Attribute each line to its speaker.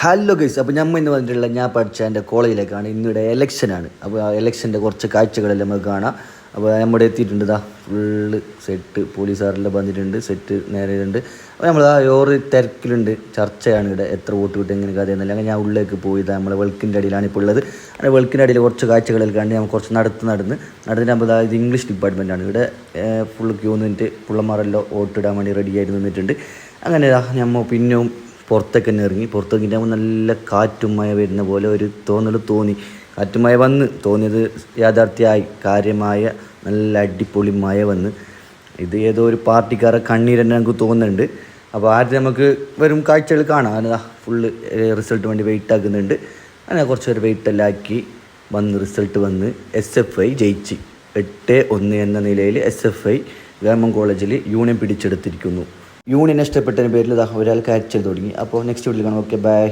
Speaker 1: Hello guys അപ്പോൾ നമ്മൾ ഇന്ന് വന്നിട്ടുള്ള ഞാൻ പഠിച്ച എന്റെ കോളേജിലേക്കാണ്. ഇന്നിവിടെ ഇലക്ഷനാണ് അപ്പോൾ ആ ഇലക്ഷന്റെ കുറച്ച് കാഴ്ചകളെല്ലാം നമുക്ക് കാണാം. അപ്പോൾ നമ്മുടെ എത്തിയിട്ടുണ്ട് ഇതാ ഫുള്ള് സെറ്റ് പോലീസുകാരെല്ലാം വന്നിട്ടുണ്ട് സെറ്റ് നേരെ ഉണ്ട് അപ്പോൾ നമ്മൾ ആ ഓറ് തിരക്കിലുണ്ട്. ചർച്ചയാണ് ഇവിടെ എത്ര വോട്ട് കിട്ടും എങ്ങനെ കഥ എന്നല്ല. അങ്ങനെ ഞാൻ ഉള്ളിലേക്ക് പോയി ഇതാ നമ്മളെ വെളുക്കിന്റെ അടിയിലാണ് ഇപ്പോൾ ഉള്ളത്. അങ്ങനെ വെളുക്കിന്റെ അടിയിൽ കുറച്ച് കാഴ്ചകളിൽ കണ്ട് നമ്മൾ കുറച്ച് നടത്ത് നടന്ന് നടന്നിട്ട് നമ്മൾ ഇത് ഇംഗ്ലീഷ് ഡിപ്പാർട്ട്മെന്റാണ് ഇവിടെ ഫുൾ ക്യൂ നിന്നിട്ട് പിള്ളമാരെല്ലാം വോട്ടിടാൻ വേണ്ടി റെഡി ആയിട്ട് നിന്നിട്ടുണ്ട്. അങ്ങനെ നമ്മൾ പിന്നെയും പുറത്തേക്ക് തന്നെ ഇറങ്ങി പുറത്തേക്ക് ഇറങ്ങുമ്പോൾ നല്ല കാറ്റും മഴ വരുന്ന പോലെ ഒരു തോന്നൽ തോന്നി. കാറ്റും മഴ വന്ന് തോന്നിയത് യാഥാർത്ഥ്യമായി കാര്യമായ നല്ല അടിപൊളി മഴ വന്ന്. ഇത് ഏതോ ഒരു പാർട്ടിക്കാരെ കണ്ണീരെന്നെ നമുക്ക് തോന്നുന്നുണ്ട്. അപ്പോൾ ആദ്യം നമുക്ക് വരും കാഴ്ചകൾ കാണാം. അതാ ഫുള്ള് റിസൾട്ട് വേണ്ടി വെയിറ്റ് ആക്കുന്നുണ്ട്. അങ്ങനെ കുറച്ച് പേര് വെയിറ്റ് എല്ലാം ആക്കി വന്ന് റിസൾട്ട് വന്ന് എസ് എഫ് ഐ ജയിച്ച്. എട്ട് ഒന്ന് എന്ന നിലയിൽ എസ് എഫ് ഐ ഗവൺമെന്റ് കോളേജിൽ യൂണിയൻ പിടിച്ചെടുത്തിരിക്കുന്നു. യൂണിയൻ ഇഷ്ടപ്പെട്ടതിന് പേരിൽ ഇതാ ഒരാൾ കയച്ചൽ തുടങ്ങി. അപ്പോൾ നെക്സ്റ്റ് വീട്ടിൽ കാണാം. Okay bye